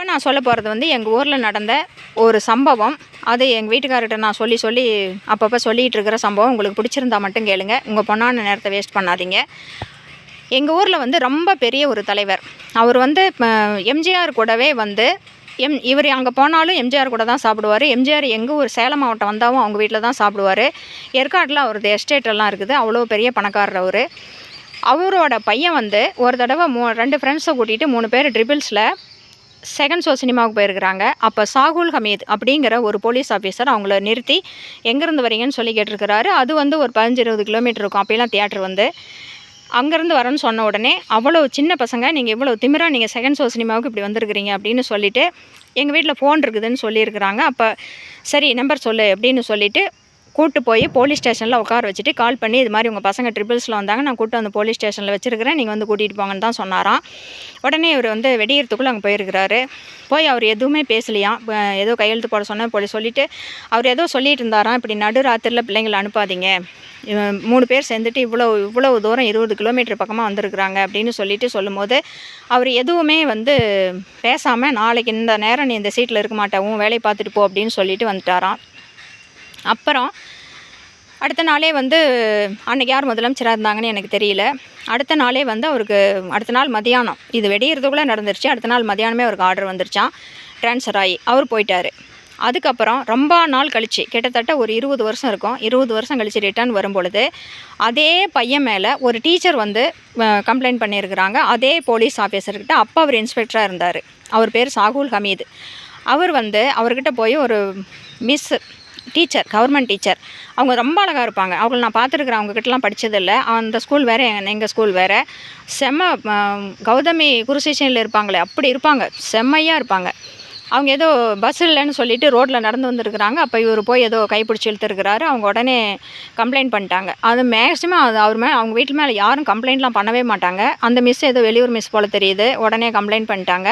இப்போ நான் சொல்ல போகிறது வந்து எங்கள் ஊரில் நடந்த ஒரு சம்பவம். அது எங்கள் வீட்டுக்காரர்கிட்ட நான் சொல்லி சொல்லி அப்பப்போ சொல்லிகிட்டு இருக்கிற சம்பவம் உங்களுக்கு பிடிச்சிருந்தா மட்டும் கேளுங்க. உங்கள் பொண்ணான நேரத்தை வேஸ்ட் பண்ணாதீங்க. எங்கள் ஊரில் வந்து ரொம்ப பெரிய ஒரு தலைவர். அவர் வந்து எம்ஜிஆர் கூடவே வந்து எம் இவர் அங்கே போனாலும் எம்ஜிஆர் கூட தான் சாப்பிடுவார். எம்ஜிஆர் எங்கள் ஊர் சேலம் மாவட்டம் வந்தாலும் அவங்க வீட்டில் தான் சாப்பிடுவார். ஏற்காட்டில் அவரது எஸ்டேட்டெல்லாம் இருக்குது. அவ்வளோ பெரிய பணக்காரர் அவர். அவரோட பையன் வந்து ஒரு தடவை மூ ரெண்டு ஃப்ரெண்ட்ஸை கூட்டிகிட்டு மூணு பேர் ட்ரிபிள்ஸில் செகண்ட் ஷோ சினிமாவுக்கு போயிருக்கிறாங்க. அப்போ சாகுல் ஹமீத் அப்படிங்கிற ஒரு போலீஸ் ஆஃபீஸர் அவங்கள நிறுத்தி எங்கேருந்து வரீங்கன்னு சொல்லி கேட்டிருக்கிறாரு. அது வந்து ஒரு பதினஞ்சு இருபது கிலோமீட்டர் இருக்கும். அப்போலாம் தியேட்டர் வந்து. அங்கேருந்து வரேன்னு சொன்ன உடனே அவ்வளோ சின்ன பசங்க நீங்கள் இவ்வளோ திமிரா நீங்கள் செகண்ட் ஷோ சினிமாவுக்கு இப்படி வந்திருக்கிறீங்க அப்படின்னு சொல்லிவிட்டு எங்கள் வீட்டில் ஃபோன் இருக்குதுன்னு சொல்லியிருக்கிறாங்க. அப்போ சரி நம்பர் சொல்லு அப்படின்னு சொல்லிவிட்டு கூட்டு போய் போலீஸ் ஸ்டேஷனில் உட்கார வச்சுட்டு கால் பண்ணி இது மாதிரி உங்கள் பசங்க ட்ரிபிள்ஸில் வந்தாங்க நான் கூட்டு வந்து போலீஸ் ஸ்டேஷனில் வச்சுருக்கிறேன் நீங்கள் வந்து கூட்டிகிட்டு போங்கன்னு தான் சொன்னாராம். உடனே இவர் வந்து வெடியறதுக்குள்ளே அங்கே போயிருக்கிறாரு. போய் அவர் எதுவுமே பேசலையாம். ஏதோ கையெழுத்து போட சொன்ன போல சொல்லிவிட்டு அவர் ஏதோ சொல்லிட்டு இருந்தாராம் இப்படி நடு ராத்திரியில் பிள்ளைங்களை அனுப்பாதீங்க. மூணு பேர் சேர்ந்துட்டு இவ்வளோ இவ்வளோ தூரம் இருபது கிலோமீட்டர் பக்கமாக வந்திருக்கிறாங்க அப்படின்னு சொல்லிட்டு சொல்லும்போது அவர் எதுவுமே வந்து பேசாமல் நாளைக்கு இந்த நேரம் நீ இந்த சீட்டில் இருக்க மாட்டே வேலையை பார்த்துட்டு போ அப்படின்னு சொல்லிட்டு வந்துட்டாராம். அப்புறம் அடுத்த நாளே வந்து அன்றைக்கி யார் முதலமைச்சராக இருந்தாங்கன்னு எனக்கு தெரியல. அடுத்த நாளே வந்து அவருக்கு அடுத்த நாள் மதியானம் இது வெடியறதுக்குள்ளே நடந்துருச்சு. அடுத்த நாள் மதியானமே அவருக்கு ஆர்டர் வந்துருச்சான் ட்ரான்ஸ்ஃபர் ஆகி அவர் போயிட்டார். அதுக்கப்புறம் ரொம்ப நாள் கழிச்சு கிட்டத்தட்ட ஒரு இருபது வருஷம் இருக்கும். இருபது வருஷம் கழிச்சு ரிட்டர்ன் வரும் பொழுது அதே பையன் மேலே ஒரு டீச்சர் வந்து கம்ப்ளைண்ட் பண்ணியிருக்கிறாங்க. அதே போலீஸ் ஆஃபீஸர்கிட்ட அப்போ அவர் இன்ஸ்பெக்டராக இருந்தார். அவர் பேர் சாகுல் ஹமீது. அவர் வந்து அவர்கிட்ட போய் ஒரு மிஸ் டீச்சர் கவர்மெண்ட் டீச்சர். அவங்க ரொம்ப அழகாக இருப்பாங்க. அவங்கள நான் பார்த்துருக்குறேன் அவங்கக்கிட்டலாம் படித்ததில்ல அந்த ஸ்கூல் வேறு எங்கள் ஸ்கூல் வேறு. செம்ம கௌதமி குருசேஷனில் இருப்பாங்களே அப்படி இருப்பாங்க. செம்மையாக இருப்பாங்க. அவங்க ஏதோ பஸ் இல்லைன்னு சொல்லிட்டு ரோட்டில் நடந்து வந்துருக்குறாங்க. அப்போ இவர் போய் ஏதோ கைப்பிடிச்சி இழுத்துருக்கிறாரு. அவங்க உடனே கம்ப்ளைண்ட் பண்ணிட்டாங்க. அது மேக்ஸிமம் அது அவர் மேலே அவங்க வீட்டு மேலே யாரும் கம்ப்ளைண்ட்லாம் பண்ணவே மாட்டாங்க. அந்த மிஸ் ஏதோ வெளியூர் மிஸ் போல் தெரியுது. உடனே கம்ப்ளைண்ட் பண்ணிட்டாங்க.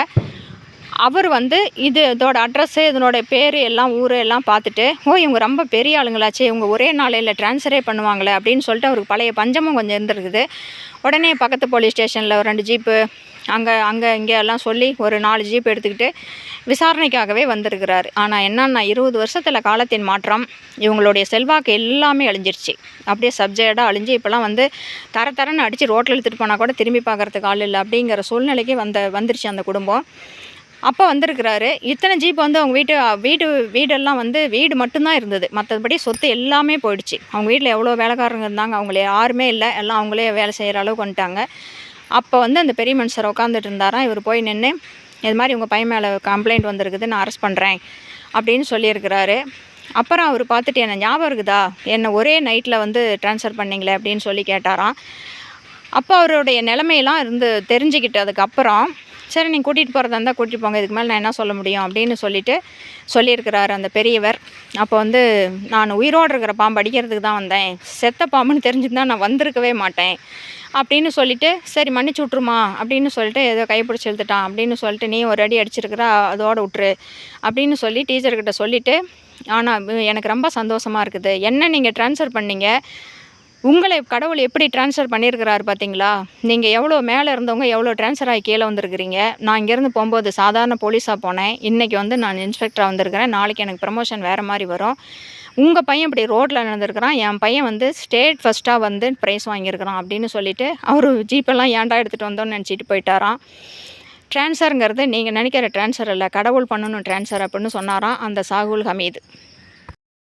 அவர் வந்து இது இதோட அட்ரஸ்ஸு இதனோட பேர் எல்லாம் ஊர் எல்லாம் பார்த்துட்டு ஓ இவங்க ரொம்ப பெரிய ஆளுங்களாச்சு இவங்க ஒரே நாளையில் ட்ரான்ஸ்ஃபரே பண்ணுவாங்களே அப்படின்னு சொல்லிட்டு அவருக்கு பழைய பஞ்சமும் கொஞ்சம் இருந்திருக்குது. உடனே பக்கத்து போலீஸ் ஸ்டேஷனில் ஒரு ரெண்டு ஜீப்பு அங்கே அங்கே இங்கே எல்லாம் சொல்லி ஒரு நாலு ஜீப் எடுத்துக்கிட்டு விசாரணைக்காகவே வந்திருக்கிறாரு. ஆனால் என்னன்னா இருபது வருஷத்தில் காலத்தின் மாற்றம் இவங்களுடைய செல்வாக்கு எல்லாமே அழிஞ்சிருச்சு. அப்படியே சப்ஜெக்டாக அழிஞ்சு இப்போலாம் வந்து தர தரன்னு அடித்து ரோட்டில் எடுத்துகிட்டு போனால் கூட திரும்பி பார்க்கறதுக்கு ஆள் இல்லை அப்படிங்கிற சூழ்நிலைக்கு வந்த வந்துருச்சு அந்த குடும்பம். அப்போ வந்திருக்கிறாரு. இத்தனை ஜீப் வந்து அவங்க வீட்டு வீடு வீடெல்லாம் வந்து வீடு மட்டும்தான் இருந்தது. மற்றபடி சொத்து எல்லாமே போயிடுச்சு. அவங்க வீட்டில் எவ்வளோ வேலைக்காரங்க இருந்தாங்க அவங்களே யாருமே இல்லை. எல்லாம் அவங்களே வேலை செய்கிற அளவுக்கு வந்துட்டாங்க. அப்போ வந்து அந்த பெரிய மனுஷர் உட்காந்துட்டு இருந்தாராம். இவர் போய் நின்று இது மாதிரி உங்கள் பையன் மேலே கம்ப்ளைண்ட் வந்திருக்குது நான் அரெஸ்ட் பண்ணுறேன் அப்படின்னு சொல்லியிருக்கிறாரு. அப்புறம் அவர் பார்த்துட்டு என்ன ஞாபகம் இருக்குதா? என்னை ஒரே நைட்டில் வந்து ட்ரான்ஸ்ஃபர் பண்ணீங்களே? அப்படின்னு சொல்லி கேட்டாராம். அப்போ அவருடைய நிலைமையெல்லாம் இருந்து தெரிஞ்சுக்கிட்டதுக்கப்புறம் சரி நீங்கள் கூட்டிகிட்டு போகிறதா இருந்தால் கூட்டிகிட்டு போங்க. இதுக்கு மேலே நான் என்ன சொல்ல முடியும் அப்படின்னு சொல்லிட்டு சொல்லியிருக்கிறாரு அந்த பெரியவர். அப்போ வந்து நான் உயிரோடு இருக்கிற பாம்பு அடிக்கிறதுக்கு தான் வந்தேன். செத்த பாம்புன்னு தெரிஞ்சுருந்தா நான் வந்திருக்கவே மாட்டேன் அப்படின்னு சொல்லிட்டு சரி மன்னிச்சு விட்ருமா அப்படின்னு சொல்லிட்டு ஏதோ கைப்பிடிச்சி எழுத்துட்டான் அப்படின்னு சொல்லிட்டு நீ ஒரு அடி அடிச்சிருக்கிற அதோடு விட்ரு அப்படின்னு சொல்லி டீச்சர்கிட்ட சொல்லிவிட்டு ஆனால் எனக்கு ரொம்ப சந்தோஷமாக இருக்குது. என்ன நீங்கள் ட்ரான்ஸ்ஃபர் பண்ணீங்க? உங்களை கடவுள் எப்படி ட்ரான்ஸ்ஃபர் பண்ணியிருக்கிறாரு பார்த்தீங்களா? நீங்கள் எவ்வளோ மேலே இருந்தவங்க எவ்வளோ ட்ரான்ஸ்ஃபர் ஆகி கீழே வந்திருக்கிறீங்க? நான் இங்கேருந்து போகும்போது சாதாரண போலீஸாக போனேன். இன்றைக்கி வந்து நான் இன்ஸ்பெக்டராக வந்திருக்கிறேன். நாளைக்கு எனக்கு ப்ரமோஷன் வேறு மாதிரி வரும். உங்கள் பையன் இப்படி ரோட்டில் நடந்திருக்கிறான். என் பையன் வந்து ஸ்டேட் ஃபஸ்ட்டாக வந்து ப்ரைஸ் வாங்கியிருக்கிறான் அப்படின்னு சொல்லிவிட்டு அவர் ஜீப்பெல்லாம் ஏன்டா எடுத்துகிட்டு வந்தோன்னு நினச்சிட்டு போயிட்டாராம். ட்ரான்ஸ்ஃபருங்கிறது நீங்கள் நினைக்கிற ட்ரான்ஸ்ஃபர் இல்லை. கடவுள் பண்ணணும் ட்ரான்ஸ்ஃபர் அப்படின்னு சொன்னாராம் அந்த சாகுல் ஹமீது.